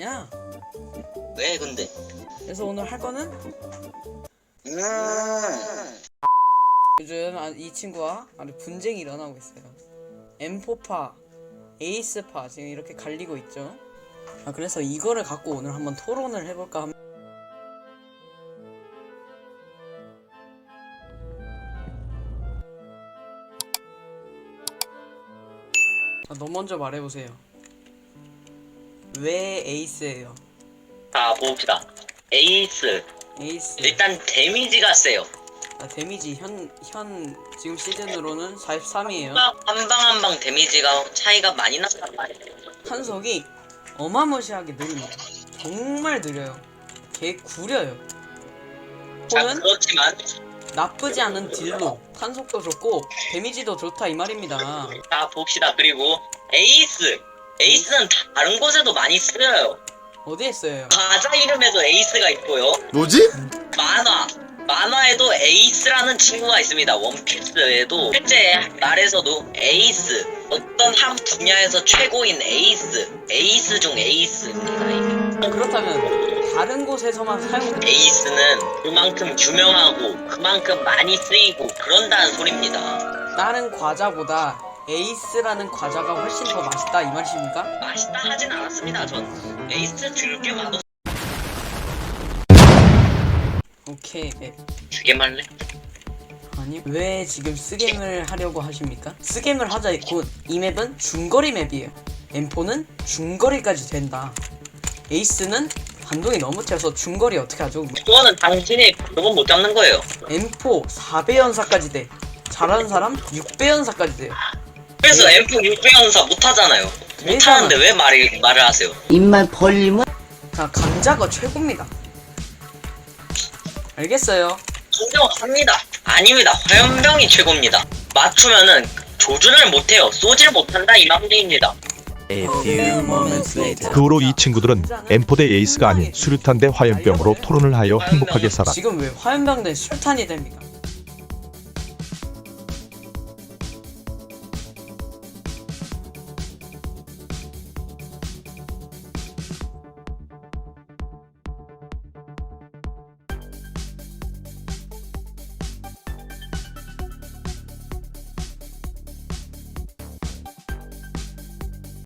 야 왜 근데? 그래서 오늘 할 거는 음. 요즘 아- 이 친구와 아주 분쟁이 일어나고 있어요. M4파, 에이스파 지금 이렇게 갈리고 있죠. 아 그래서 이거를 갖고 오늘 한번 토론을 해볼까 합니다. 아, 너 먼저 말해보세요. 왜 에이스예요? 자 봅시다. 에이스 에이스. 일단 데미지가 세요. 아, 데미지 현, 현 지금 시즌으로는 43이에요. 한 방 한 방 데미지가 차이가 많이 났단 말이에요. 탄속이 어마무시하게 느립니다. 정말 느려요. 개 구려요. 자 혹은 그렇지만 나쁘지 않은 딜로 탄속도 좋고 데미지도 좋다 이 말입니다. 자 봅시다. 그리고 에이스 에이스는 다른 곳에도 많이 쓰여요. 어디에 써요? 가자 이름에도 에이스가 있고요. 뭐지? 만화 만화에도 에이스라는 친구가 있습니다. 원피스에도 실제 말에서도 에이스 어떤 한 분야에서 최고인 에이스 에이스 중 에이스입니다. 이게. 그렇다면 다른 곳에서만 사용 에이스는 그만큼 유명하고 그만큼 많이 쓰이고 그런다는 소리입니다. 다른 과자보다 에이스라는 과자가 훨씬 더 맛있다 이 말이십니까? 맛있다 하진 않았습니다. 전 에이스 들게 맛없 오케이. 네. 주게 말래? 아니 왜 지금 스겜을 하려고 하십니까? 스겜을 하자 곧 이 맵은 중거리 맵이에요. M4는 중거리까지 된다. 에이스는 반동이 너무 튀어서 중거리 어떻게 하죠? 그거는 당신이 그건 못 잡는 거예요. M4 4배 연사까지 돼. 잘하는 사람 6배 연사까지 돼요. 그래서 네. M4 6배연사 못하잖아요. 왜 못하는데 왜 말을 말을 하세요? 입만 벌리면 자 강자가 최고입니다. 알겠어요. 인정합니다. 아닙니다. 화염병이 최고입니다. 맞추면은 조준을 못해요. 쏘질 못한다 이 말입니다. 그 후로 이 친구들은 M4 대 에이스가 아닌 수류탄 대 화염병으로 토론을 하여 행복하게 살았다. 지금 왜 화염병 대 술탄이 됩니까?